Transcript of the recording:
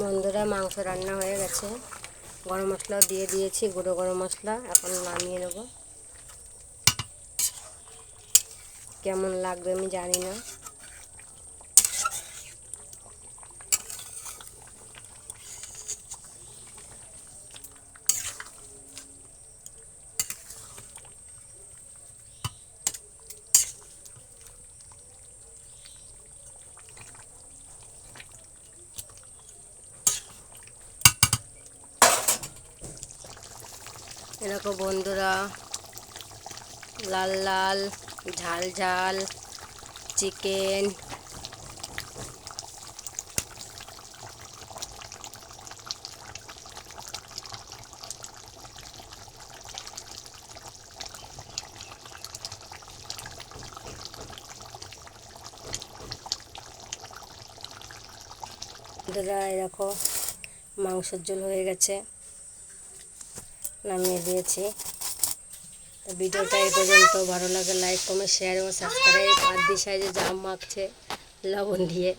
বন্ধুরা, মাংস রান্না হয়ে গেছে। গরম মশলাও দিয়ে দিয়েছি, গুঁড়ো গরম মশলা, এখন নামিয়ে নেব। কেমন লাগবে আমি জানি না। এরকম বন্ধুরা লাল লাল ঝাল ঝাল চিকেন। বন্ধুরা এরকম মাংসের ঝোল হয়ে গেছে। নামিয়ে দিয়েছি। ভিডিওটা এই পর্যন্ত। ভালো লাগে লাইক কমেন্ট শেয়ার এবং সাবস্ক্রাইব আর দিশায় যে জাম মাখছে, লবণ দিয়ে।